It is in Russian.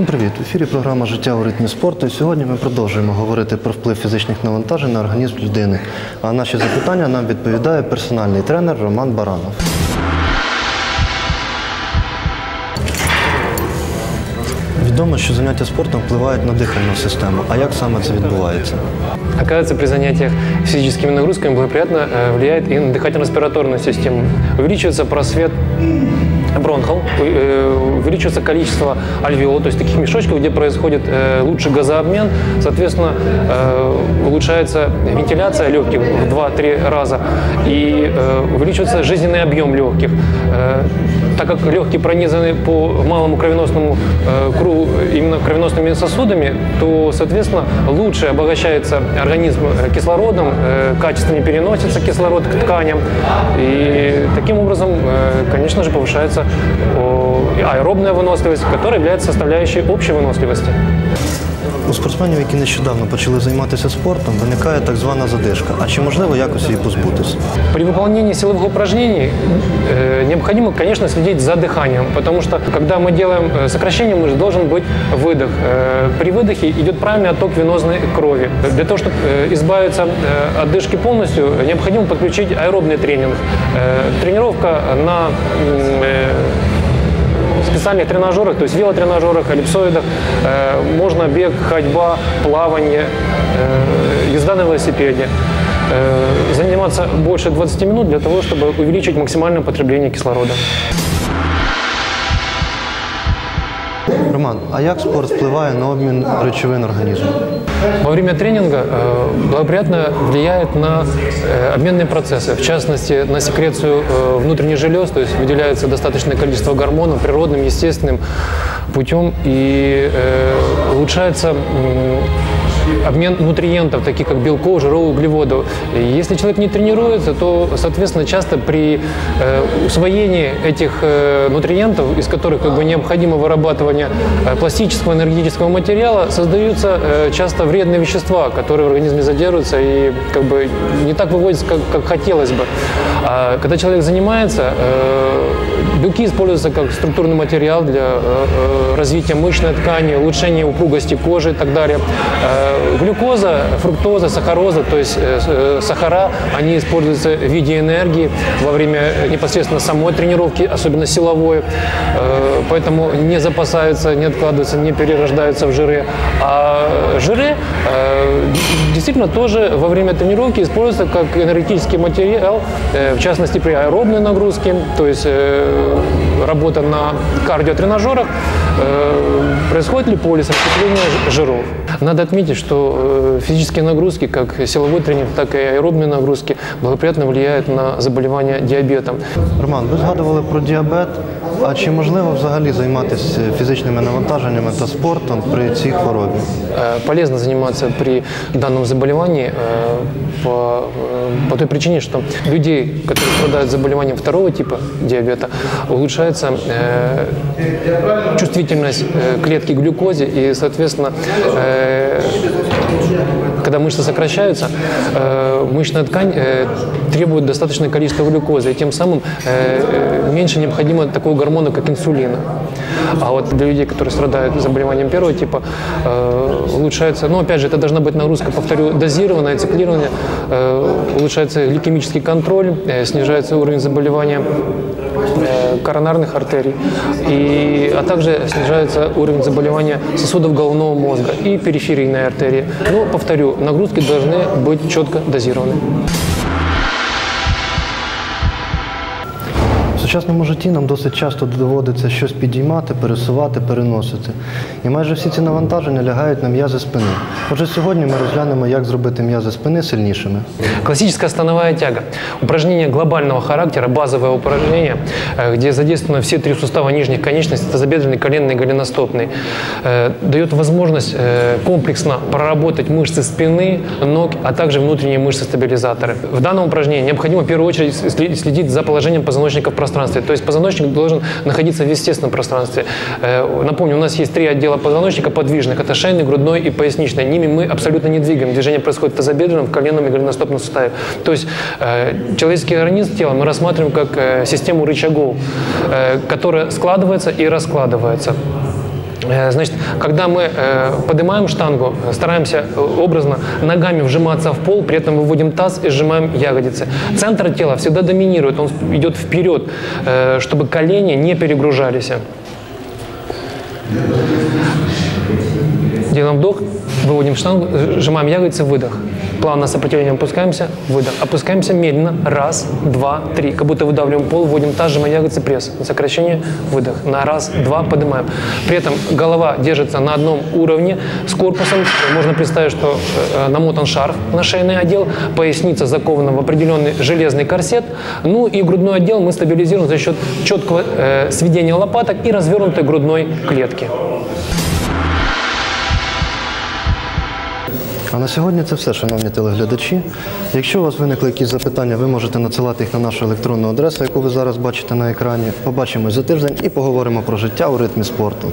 Всім привіт! В ефірі програма Життя у ритмі спорту. І сьогодні ми продовжуємо говорити про вплив фізичних навантажень на організм людини. А на наші запитання нам відповідає персональний тренер Роман Баранов. Відомо, що заняття спортом впливають на дихальну систему. А як саме це відбувається? Оказывается, при занятиях физическими нагрузками благоприятно э, влияет и на дыхательно-респираторную систему. Увеличивается просвет бронхов, э, увеличивается количество альвеол, то есть таких мешочков, где происходит э, лучший газообмен, соответственно, э, улучшается вентиляция легких в 2-3 раза и увеличивается жизненный объем легких. Так как легкие пронизаны по малому кровеносному кругу именно кровеносными сосудами, то, соответственно, лучше обогащается организм кислородом, качественнее переносится кислород к тканям, и таким образом, конечно же, повышается аэробная выносливость, которая является составляющей общей выносливости. У спортсменів, які нещодавно почали займатися спортом, виникає так звана задишка. А чи можливо якось її позбутися? При выполнении силовых упражнений э, необходимо, конечно, следить за дыханием, потому что когда мы делаем э, сокращение мышц, должен быть выдох. Э, при выдохе идет правильный отток венозной крови. Для того, чтобы э, избавиться э, от дышки полностью, необходимо подключить аэробный тренинг. Э, тренировка на м, э, специальных тренажерах, то есть велотренажерах, эллипсоидах. Э, можно бег, ходьба, плавание, э, езда на велосипеде. Э, заниматься больше 20 минут для того, чтобы увеличить максимальное потребление кислорода. Роман, а як спорт впливає на обмін речовин організму? Во время тренинга э, благоприятно влияет на э, обменные процессы, в частности, на секрецию э, внутренних желез, то есть выделяется достаточное количество гормонов природным, естественным путем и э, улучшается м, обмен нутриентов, таких как белков, жиров, углеводов. Если человек не тренируется, то, соответственно, часто при э, усвоении этих э, нутриентов, из которых как бы необходимо вырабатывание э, пластического энергетического материала, создаются часто вредные вещества, которые в организме задерживаются и как бы не так выводятся, как, как хотелось бы. А когда человек занимается, белки используются как структурный материал для э, э, развития мышечной ткани, улучшения упругости кожи и так далее. Э, Глюкоза, фруктоза, сахароза, то есть сахара, они используются в виде энергии во время непосредственно самой тренировки, особенно силовой. Поэтому не запасаются, не откладываются, не перерождаются в жиры. А жиры действительно тоже во время тренировки используются как энергетический материал, э, в частности при аэробной нагрузке, то есть э, работа на кардиотренажерах, э, происходит ли полис расщепления жиров. Надо отметить, что физические нагрузки, как силовой тренинг, так и аэробные нагрузки, благоприятно влияют на заболевание диабетом. Роман, ви згадували про діабет. А чи можливо взагалі займатися фізичними навантаженнями та спортом при цій хворобі? Э, Полезно заниматься при данном заболевании э, по, э, по той причине, что людей, которые страдают заболеванием второго типа диабета, улучшается э, чувствительность э, клетки к глюкозе и, соответственно, э, когда мышцы сокращаются, э, мышечная ткань э, требует достаточное количество глюкозы, и тем самым э, меньше необходимо такого гормона, как инсулина. А вот для людей, которые страдают заболеванием первого типа, улучшается, ну опять же, это должна быть нагрузка, повторю, дозированная, циклированная, э, улучшается гликемический контроль, снижается уровень заболевания коронарных артерий, и, а также снижается уровень заболевания сосудов головного мозга и периферийной артерии. Но, повторю, нагрузки должны быть четко дозированы. сучасному житті нам досить часто доводиться щось підіймати, пересувати, переносити. І майже всі ці навантаження лягають на м'язи спини. Отже, сьогодні ми розглянемо, як зробити м'язи спини сильнішими. Классическая становая тяга. Упражнение глобального характера, базовое упражнение, э, где задействованы все три сустава нижних конечностей, это забедренный, коленный, голеностопный, э, дает возможность э, комплексно проработать мышцы спины, ног, а также внутренние мышцы-стабилизаторы. В данном упражнении необходимо в первую очередь сли- следить за положением позвоночника в пространстве. то есть позвоночник должен находиться в естественном пространстве. Э, Напомню, у нас есть три отдела позвоночника подвижных. Это шейный, грудной и поясничный. Ними мы абсолютно не двигаем. Движение происходит в тазобедренном, в коленном и голеностопном суставе. То есть э, человеческий организм, тело мы рассматриваем как э, систему рычагов, которая складывается и раскладывается. Э, Значит, когда мы э, поднимаем штангу, стараемся э, образно ногами вжиматься в пол, при этом выводим таз и сжимаем ягодицы. Центр тела всегда доминирует, он идет вперед, чтобы колени не перегружались. Делаем вдох, выводим штангу, сжимаем ягодицы, выдох. Плавно сопротивлением опускаемся, выдох. Опускаемся медленно, раз, два, три. Как будто выдавливаем пол, вводим таз, сжимаем ягодицы, пресс. Сокращение, выдох. На раз, два, поднимаем. При этом голова держится на одном уровне с корпусом. Можно представить, что э, намотан шарф на шейный отдел, поясница закована в определенный железный корсет. Ну и грудной отдел мы стабилизируем за счет четкого э, сведения лопаток и развернутой грудной клетки. А на сьогодні це все, шановні телеглядачі. Якщо у вас виникли якісь запитання, ви можете надсилати їх на нашу електронну адресу, яку ви зараз бачите на екрані. Побачимось за тиждень і поговоримо про життя у ритмі спорту.